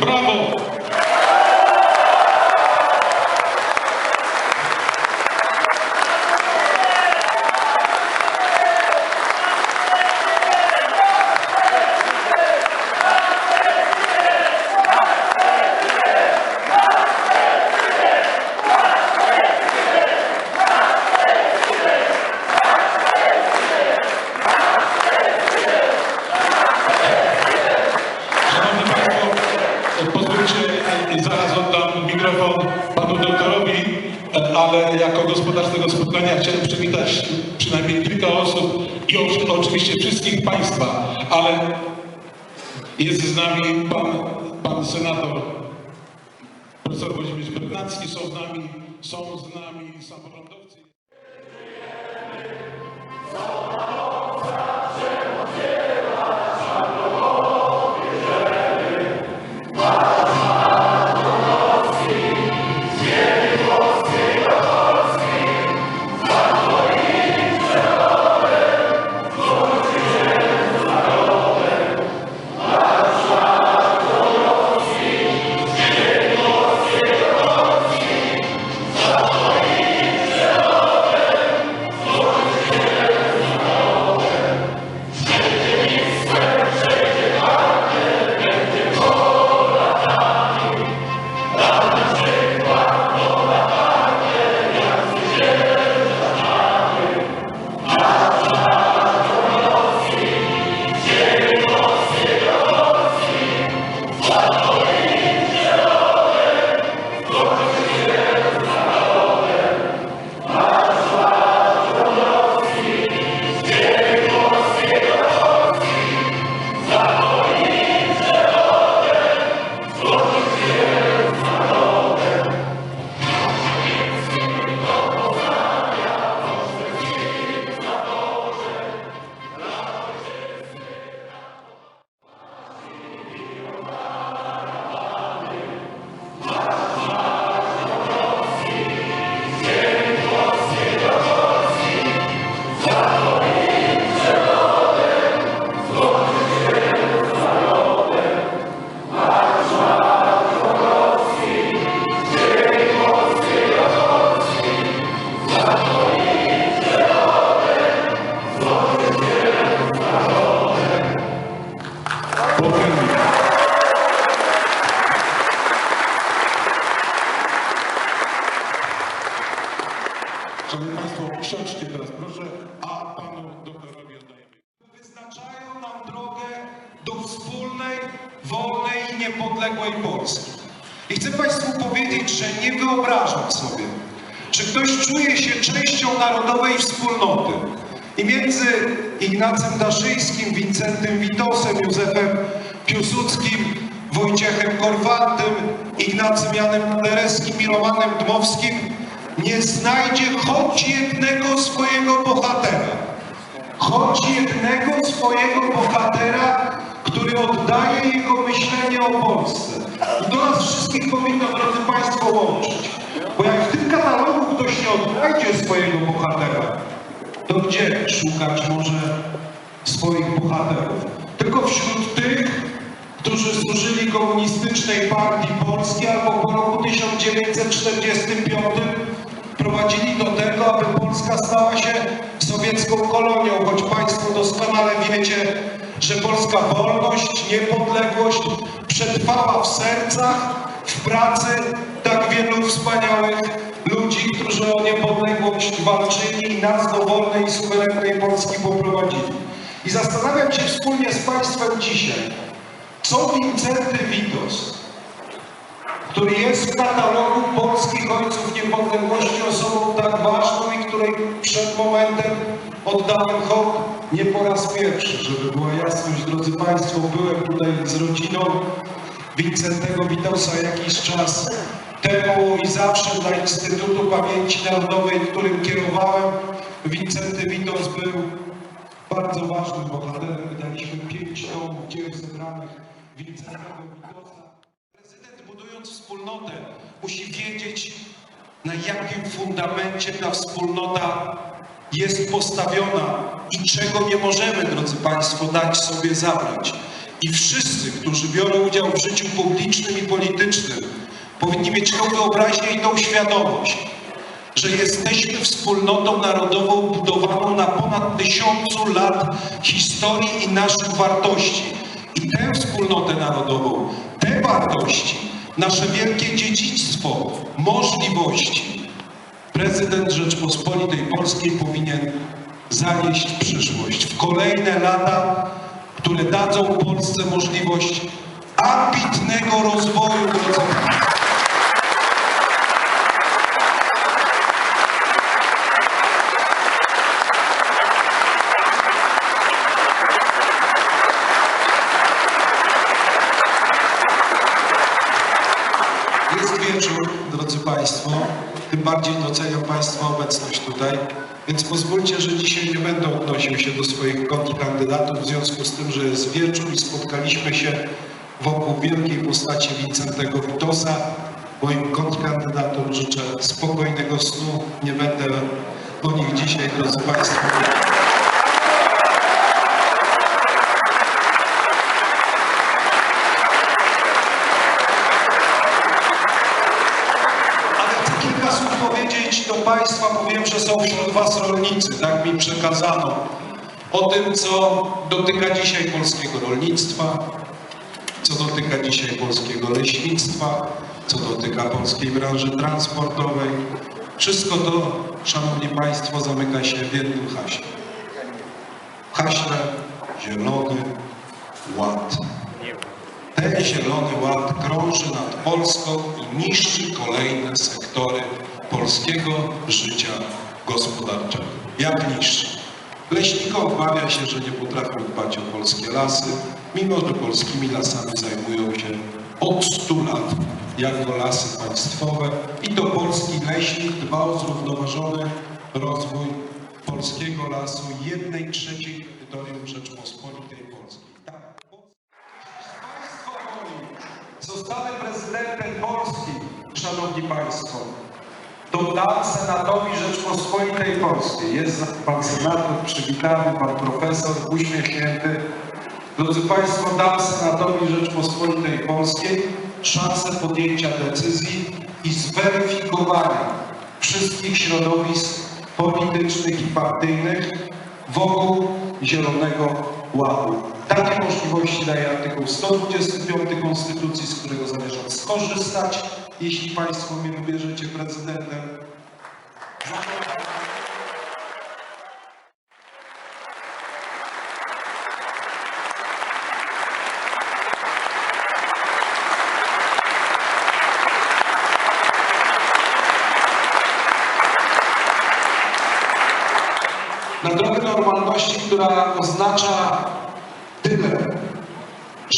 Браво! spotkania chciałem przywitać przynajmniej kilka osób i oczywiście wszystkich Państwa, ale jest z nami Pan, pan Senator Profesor Włodzimierz Bernacki, są z nami, są z nami samorządowcy. Szanowni Państwo, siądźcie teraz proszę, a Panu doktorowi oddajemy. Wyznaczają nam drogę do wspólnej, wolnej i niepodległej Polski. I chcę Państwu powiedzieć, że nie wyobrażam sobie, czy ktoś czuje się częścią narodowej wspólnoty. I między Ignacem Daszyńskim, Wincentym Witosem, Józefem Piłsudskim, Wojciechem Korwantym, Ignacym Janem Tereskim i Romanem Dmowskim nie znajdzie choć jednego swojego bohatera. Choć jednego swojego bohatera, który oddaje jego myślenie o Polsce. I to nas wszystkich powinno, drodzy Państwo, łączyć. Bo jak w tym katalogu ktoś nie odnajdzie swojego bohatera, to gdzie szukać może swoich bohaterów? Tylko wśród tych, którzy służyli Komunistycznej Partii Polskiej albo po roku 1945 prowadzili do tego, aby Polska stała się sowiecką kolonią, choć Państwo doskonale wiecie, że polska wolność, niepodległość przetrwała w sercach, w pracy tak wielu wspaniałych ludzi, którzy o niepodległość walczyli i nas do wolnej i suwerennej Polski poprowadzili. I zastanawiam się wspólnie z Państwem dzisiaj, co Wincenty Witos, który jest w katalogu polskich ojców niepodległości osobą tak ważną i której przed momentem oddałem hołd nie po raz pierwszy, żeby była jasność, drodzy Państwo, byłem tutaj z rodziną Wincentego Witosa jakiś czas temu i zawsze dla Instytutu Pamięci Narodowej, którym kierowałem, Wincenty Witos był bardzo ważnym bohaterem. Wydaliśmy pięć tomów dzieł zebranych Wincentego Witosa budując wspólnotę, musi wiedzieć, na jakim fundamencie ta wspólnota jest postawiona i czego nie możemy, drodzy Państwo, dać sobie zabrać. I wszyscy, którzy biorą udział w życiu publicznym i politycznym, powinni mieć tą wyobraźnię i tą świadomość, że jesteśmy wspólnotą narodową budowaną na ponad tysiącu lat historii i naszych wartości. I tę wspólnotę narodową, te wartości nasze wielkie dziedzictwo możliwości. Prezydent Rzeczpospolitej Polskiej powinien zanieść przyszłość w kolejne lata, które dadzą Polsce możliwość ambitnego rozwoju. Państwo, tym bardziej doceniam Państwa obecność tutaj, więc pozwólcie, że dzisiaj nie będę odnosił się do swoich kontrkandydatów w związku z tym, że jest wieczór i spotkaliśmy się wokół wielkiej postaci Wincentego Witosa. Moim kontrkandydatom życzę spokojnego snu. Nie będę o nich dzisiaj, drodzy Państwo, Ale chcę kilka słów powiedzieć do Państwa, bo wiem, że są wśród Was rolnicy, tak mi przekazano, o tym, co dotyka dzisiaj polskiego rolnictwa, co dotyka dzisiaj polskiego leśnictwa, co dotyka polskiej branży transportowej. Wszystko to, Szanowni Państwo, zamyka się w jednym haśle. Haśle Zielony Ład. Ten zielony ład krąży nad Polską i niszczy kolejne sektory polskiego życia gospodarczego. Jak niszczy? Leśnikom wmawia się, że nie potrafią dbać o polskie lasy, mimo że polskimi lasami zajmują się od 100 lat jako lasy państwowe i to polski leśnik dba o zrównoważony rozwój polskiego lasu jednej trzeciej terytorium Rzeczpospolitej Polskiej. Tak, Państwo moi, zostanę prezydentem Polski, Szanowni Państwo, to dam Senatowi Rzeczpospolitej Polskiej. Jest pan senator przywitany, pan profesor uśmiechnięty. Drodzy Państwo, dam Senatowi Rzeczpospolitej Polskiej szansę podjęcia decyzji i zweryfikowania wszystkich środowisk politycznych i partyjnych wokół Zielonego Ładu. Takie możliwości daje artykuł 125 Konstytucji, z którego zamierzam skorzystać, jeśli Państwo mnie wybierzecie prezydentem. na drogę normalności, która oznacza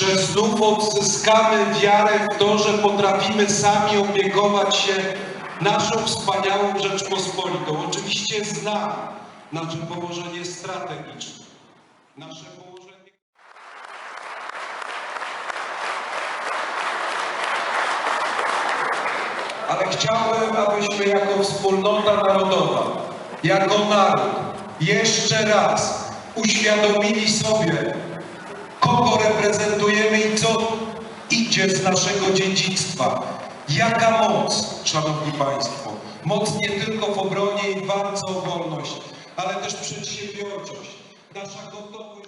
że znów odzyskamy wiarę w to, że potrafimy sami opiekować się naszą wspaniałą Rzeczpospolitą. Oczywiście znam nasze położenie strategiczne, nasze położenie... ale chciałbym, abyśmy jako wspólnota narodowa, jako naród, jeszcze raz uświadomili sobie, kogo reprezentujemy i co idzie z naszego dziedzictwa. Jaka moc, Szanowni Państwo, moc nie tylko w obronie i walce o wolność, ale też przedsiębiorczość, nasza gotowość